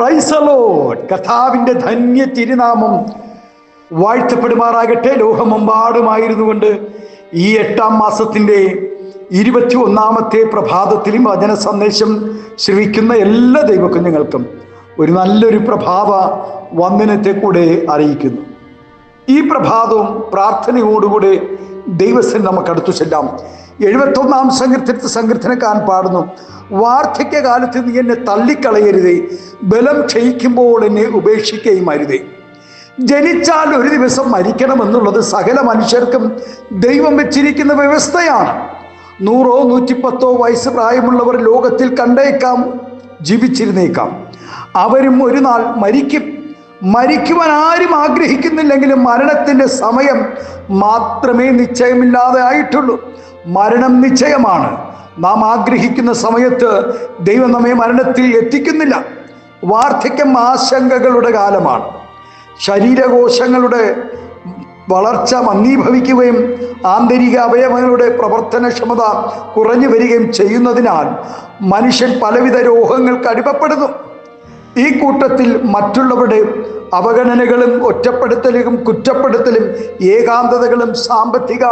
പ്രൈസലോ കഥാവിന്റെ ധന്യ തിരുനാമം വാഴ്ത്തപ്പെടുമാറാകട്ടെ. ലോകമെമ്പാടുമായിരുന്നു കൊണ്ട് ഈ എട്ടാം മാസത്തിന്റെ ഇരുപത്തി ഒന്നാമത്തെ പ്രഭാതത്തിലും വചന സന്ദേശം ശ്രവിക്കുന്ന എല്ലാ ദൈവകുഞ്ഞുങ്ങൾക്കും ഒരു നല്ലൊരു പ്രഭാത വന്ദനത്തെ കൂടെ അറിയിക്കുന്നു. ഈ പ്രഭാതവും പ്രാർത്ഥനയോടുകൂടെ ദൈവസ്ഥൻ നമുക്ക് അടുത്തു ചെല്ലാം. എഴുപത്തൊന്നാം സങ്കീർത്തനത്തിൽ സങ്കീർത്തനക്കാരൻ പാടുന്നു. വാർദ്ധക്യകാലത്ത് നീ എന്നെ തള്ളിക്കളയരുതേ. ബലം ക്ഷയിക്കുമ്പോൾ എന്നെ ഉപേക്ഷിക്കുകയും അരുതേ. ജനിച്ചാൽ ഒരു ദിവസം മരിക്കണമെന്നുള്ളത് സകല മനുഷ്യർക്കും ദൈവം വെച്ചിരിക്കുന്ന വ്യവസ്ഥയാണ്. നൂറോ നൂറ്റിപ്പത്തോ വയസ്സ് പ്രായമുള്ളവർ ലോകത്തിൽ കണ്ടേക്കാം ജീവിച്ചിരുന്നേക്കാം. അവരും ഒരു നാൾ മരിക്കും. മരിക്കുവാൻ ആരും ആഗ്രഹിക്കുന്നില്ലെങ്കിലും മരണത്തിന്റെ സമയം മാത്രമേ നിശ്ചയമില്ലാതെ ആയിട്ടുള്ളൂ. മരണം നിശ്ചയമാണ്. നാം ആഗ്രഹിക്കുന്ന സമയത്ത് ദൈവം നമ്മെ മരണത്തിൽ എത്തിക്കുന്നില്ല. വാർദ്ധക്യം ആശങ്കകളുടെ കാലമാണ്. ശരീരകോശങ്ങളുടെ വളർച്ച മന്ദീഭവിക്കുകയും ആന്തരിക അവയവങ്ങളുടെ പ്രവർത്തനക്ഷമത കുറഞ്ഞു വരികയും ചെയ്യുന്നതിനാൽ മനുഷ്യൻ പലവിധ രോഗങ്ങൾക്ക് അടിമപ്പെടുന്നു. ഈ കൂട്ടത്തിൽ മറ്റുള്ളവരുടെ അവഗണനകളും ഒറ്റപ്പെടുത്തലും കുറ്റപ്പെടുത്തലും ഏകാന്തതകളും സാമ്പത്തിക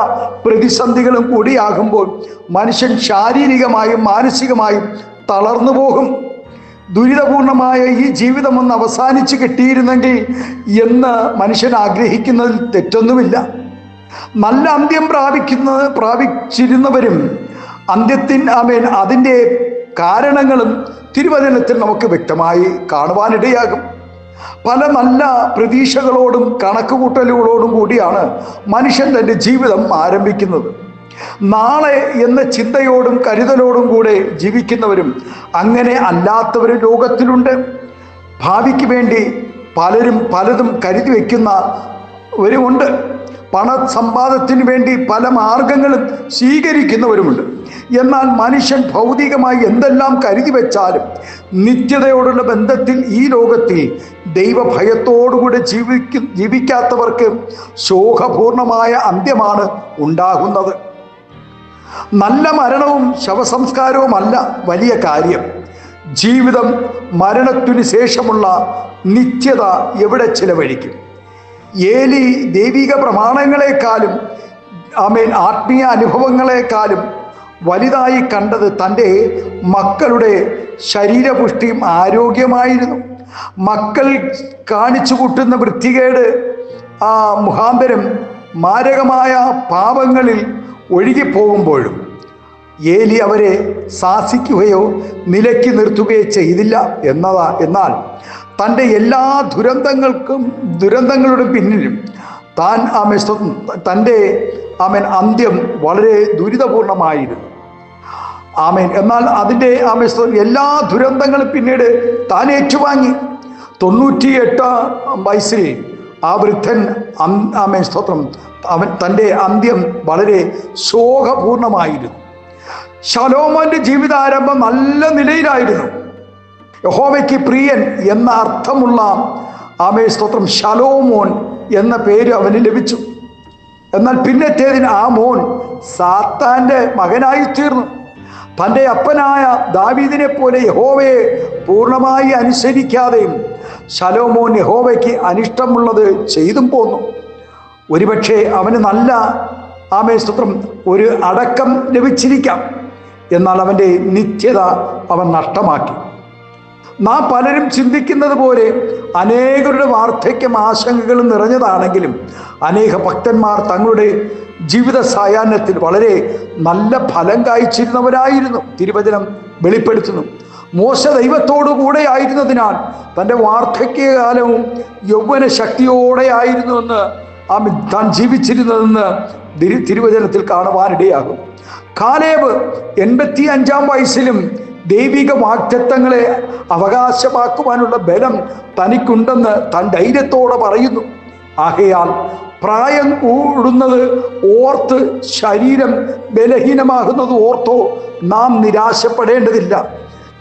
പ്രതിസന്ധികളും കൂടിയാകുമ്പോൾ മനുഷ്യൻ ശാരീരികമായും മാനസികമായും തളർന്നു പോകും. ദുരിതപൂർണമായ ഈ ജീവിതം ഒന്ന് അവസാനിച്ച് കിട്ടിയിരുന്നെങ്കിൽ എന്ന് മനുഷ്യൻ ആഗ്രഹിക്കുന്നതിൽ തെറ്റൊന്നുമില്ല. നല്ല അന്ത്യം പ്രാപിക്കുന്ന പ്രാപിച്ചിരുന്നവരും അന്ത്യത്തിൻ ആമേൻ അതിന്റെ കാരണങ്ങളും തിരുവചനത്തിൽ നമുക്ക് വ്യക്തമായി കാണുവാനിടയാകും. പല നല്ല പ്രതീക്ഷകളോടും കണക്കുകൂട്ടലുകളോടും കൂടിയാണ് മനുഷ്യൻ തന്റെ ജീവിതം ആരംഭിക്കുന്നത്. നാളെ എന്ന ചിന്തയോടും കരുതലോടും കൂടെ ജീവിക്കുന്നവരും അങ്ങനെ അല്ലാത്തവരും ലോകത്തിലുണ്ട്. ഭാവിക്ക് വേണ്ടി പലരും പലതും കരുതി വയ്ക്കുന്നവരുമുണ്ട് പണ സമ്പാദത്തിന് വേണ്ടി പല മാർഗങ്ങളും സ്വീകരിക്കുന്നവരുമുണ്ട്. എന്നാൽ മനുഷ്യൻ ഭൗതികമായി എന്തെല്ലാം കരുതി വെച്ചാലും നിത്യതയോടുള്ള ബന്ധത്തിൽ ഈ ലോകത്തിൽ ദൈവഭയത്തോടുകൂടി ജീവിക്ക ജീവിക്കാത്തവർക്ക് ശോകപൂർണമായ അന്ത്യമാണ് ഉണ്ടാകുന്നത്. നല്ല മരണവും ശവസംസ്കാരവുമല്ല വലിയ കാര്യം. ജീവിതം മരണത്തിനു ശേഷമുള്ള നിത്യത എവിടെ ചിലവഴിക്കും? ഏലി ദൈവിക പ്രമാണങ്ങളെക്കാളും ആമേൻ ആത്മീയ അനുഭവങ്ങളെക്കാളും വലുതായി കണ്ടത് തന്റെ മക്കളുടെ ശരീരപുഷ്ടിയും ആരോഗ്യമായിരുന്നു. മക്കൾ കാണിച്ചു കൂട്ടുന്ന വൃത്തികേട് ആ മുഖാന്തരം മാരകമായ പാപങ്ങളിൽ ഒഴുകിപ്പോകുമ്പോഴും ഏലി അവരെ ശാസിക്കുകയോ നിലയ്ക്ക് നിർത്തുകയോ ചെയ്തില്ല എന്നതാ എന്നാൽ തന്റെ എല്ലാ ദുരന്തങ്ങൾക്കും ദുരന്തങ്ങളുടെ പിന്നിലും താൻ ആമെ തന്റെ ആമൻ അന്ത്യം വളരെ ദുരിതപൂർണമായിരുന്നു. ആമേൻ. എന്നാൽ അതിന്റെ ആമെ എല്ലാ ദുരന്തങ്ങളും പിന്നീട് താൻ ഏറ്റുവാങ്ങി. തൊണ്ണൂറ്റി എട്ട് വയസ്സിൽ ആ വൃദ്ധൻ ആമേൻ സ്തോത്രം. അവൻ തന്റെ അന്ത്യം വളരെ ശോകപൂർണമായിരുന്നു. ശലോമോന്റെ ജീവിതാരംഭം നല്ല നിലയിലായിരുന്നു. യഹോവയ്ക്ക് പ്രിയൻ എന്ന അർത്ഥമുള്ള ആമേ സ്തോത്രം ശലോമോൻ എന്ന പേര് അവന് ലഭിച്ചു. എന്നാൽ പിന്നത്തേതിന് ആ മോൻ സാത്താന്റെ മകനായി തീർന്നു. തന്റെ അപ്പനായ ദാവീദിനെ പോലെ യഹോവയെ പൂർണമായി അനുസരിക്കാതെയും ശലോമോൻ യഹോവയ്ക്ക് അനിഷ്ടമുള്ളത് ചെയ്തും പോന്നു. ഒരുപക്ഷെ അവന് നല്ല ആമേ സ്തോത്രം ഒരു അടക്കം ലഭിച്ചിരിക്കാം. എന്നാൽ അവന്റെ നിത്യത അവൻ നഷ്ടമാക്കി. നാം പലരും ചിന്തിക്കുന്നത് പോലെ അനേകരുടെ വാർദ്ധക്യം ആശങ്കകളും നിറഞ്ഞതാണെങ്കിലും അനേക ഭക്തന്മാർ തങ്ങളുടെ ജീവിത സായാഹ്നത്തിൽ വളരെ നല്ല ഫലം കായ്ച്ചിരുന്നവരായിരുന്നു. തിരുവചനം വെളിപ്പെടുത്തുന്നു. മോശ ദൈവത്തോടു കൂടെ ആയിരുന്നതിനാൽ തന്റെ വാർദ്ധക്യകാലവും യൗവന ശക്തിയോടെ ആയിരുന്നു എന്ന് ആ താൻ ജീവിച്ചിരുന്നതെന്ന് തിരു തിരുവചനത്തിൽ കാണുവാനിടയാകും. കാലേബ് എൺപത്തി അഞ്ചാം വയസ്സിലും ദൈവിക വാക്തത്വങ്ങളെ അവകാശമാക്കുവാനുള്ള ബലം തനിക്കുണ്ടെന്ന് താൻ ധൈര്യത്തോടെ പറയുന്നു. ആകയാൽ പ്രായം കൂടുന്നത് ഓർത്ത് ശരീരം ബലഹീനമാകുന്നത് ഓർത്തോ നാം നിരാശപ്പെടേണ്ടതില്ല.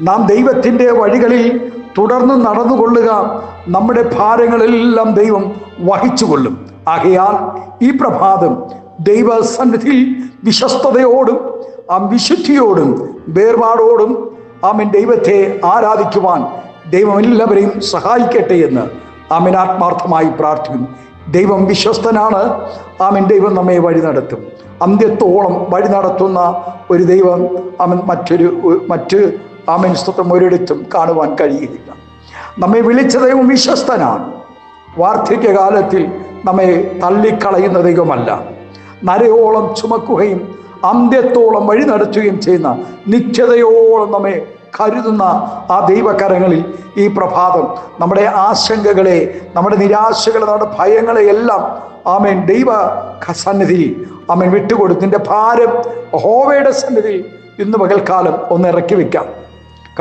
നാം ദൈവത്തിന്റെ വഴികളിൽ തുടർന്ന് നടന്നുകൊള്ളുക. നമ്മുടെ ഭാരങ്ങളെല്ലാം ദൈവം വഹിച്ചുകൊള്ളും. ആകയാൽ ഈ പ്രഭാതം ദൈവസന്നിധിയിൽ വിശ്വസ്തയോടും ആ വിശുദ്ധിയോടും വേർപാടോടും ആമൻ. ദൈവത്തെ ആരാധിക്കുവാൻ ദൈവം എല്ലാവരെയും സഹായിക്കട്ടെ എന്ന് ആമൻ. ആത്മാർത്ഥമായി പ്രാർത്ഥിക്കുന്നു. ദൈവം വിശ്വസ്തനാണ്. ആമൻ. ദൈവം നമ്മെ വഴി നടത്തും. അന്ത്യത്തോളം വഴി നടത്തുന്ന ഒരു ദൈവം അവൻ മറ്റൊരു മറ്റ് ആമൻ സ്വത്വം ഒരിടത്തും കാണുവാൻ കഴിയുകയില്ല. നമ്മെ വിളിച്ച ദൈവം വിശ്വസ്തനാണ്. വാർദ്ധക്യകാലത്തിൽ നമ്മെ തള്ളിക്കളയുന്ന ദൈവമല്ല. നരയോളം ചുമക്കുകയും അന്ത്യത്തോളം വഴി നടത്തുകയും ചെയ്യുന്ന നിശ്ചതയോളം നമ്മെ കരുതുന്ന ആ ദൈവകരങ്ങളിൽ ഈ പ്രഭാതം നമ്മുടെ ആശങ്കകളെ നമ്മുടെ നിരാശകളെ നമ്മുടെ ഭയങ്ങളെ എല്ലാം ആമേൻ. ദൈവ സന്നിധിയിൽ ആമേൻ വിട്ടുകൊടുത്തിന്റെ ഭാരം ഹോവയുടെ സന്നിധിയിൽ ഇന്ന് പകൽക്കാലം ഒന്ന് ഇറക്കി വെക്കാം.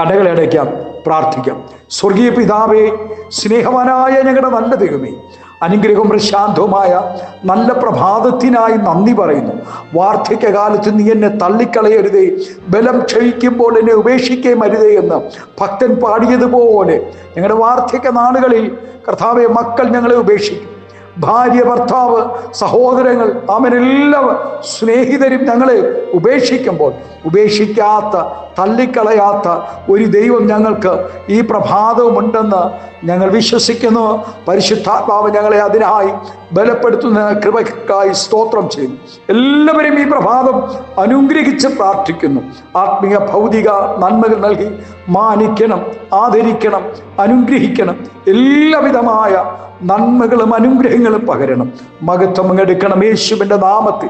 കടകളടയ്ക്കാം പ്രാർത്ഥിക്കാം. സ്വർഗീയ പിതാവേ സ്നേഹവാനായ ഞങ്ങളുടെ നല്ല ദൈവമേ അനുഗ്രഹവും പ്രശാന്തവുമായ നല്ല പ്രഭാതത്തിനായി നന്ദി പറയുന്നു. വാർദ്ധക്യകാലത്ത് നീ എന്നെ തള്ളിക്കളയരുതേ. ബലം ക്ഷയിക്കുമ്പോൾ എന്നെ ഉപേക്ഷിക്കുകയും അരുതേ എന്ന് ഭക്തൻ പാടിയതുപോലെ ഞങ്ങളുടെ വാർദ്ധക്യ നാളുകളിൽ കർത്താവെ മക്കൾ ഞങ്ങളെ ഉപേക്ഷിക്കും. ഭാര്യ ഭർത്താവ് സഹോദരങ്ങൾ അവനെല്ലാം സ്നേഹിതരും ഞങ്ങളെ ഉപേക്ഷിക്കുമ്പോൾ ഉപേക്ഷിക്കാത്ത തള്ളിക്കളയാത്ത ഒരു ദൈവം ഞങ്ങൾക്ക് ഈ പ്രഭാതവുമുണ്ടെന്ന് ഞങ്ങൾ വിശ്വസിക്കുന്നു. പരിശുദ്ധാത്മാവ് ഞങ്ങളെ അതിനായി ബലപ്പെടുത്തുന്ന കൃപയ്ക്കായി സ്തോത്രം ചെയ്യുന്നു. എല്ലാവരും ഈ പ്രഭാതം അനുഗ്രഹിച്ച് പ്രാർത്ഥിക്കുന്നു. ആത്മീയ ഭൗതിക നന്മകൾ നൽകി മാനിക്കണം ആദരിക്കണം അനുഗ്രഹിക്കണം. എല്ലാവിധമായ നന്മകളും അനുഗ്രഹങ്ങളും പകരണം. മഹത്വം എടുക്കണം യേശുവിന്റെ നാമത്തിൽ.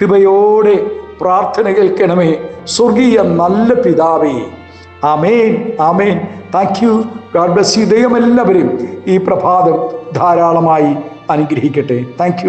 കൃപയോടെ പ്രാർത്ഥന കേൾക്കണമേ. സ്വർഗീയ നല്ല പിതാവേ. ആമേൻ ആമേൻ. Thank you God bless you ദൈവം എല്ലാവരെയും ഈ പ്രഭാതം ധാരാളമായി അനുഗ്രഹിക്കട്ടെ. താങ്ക്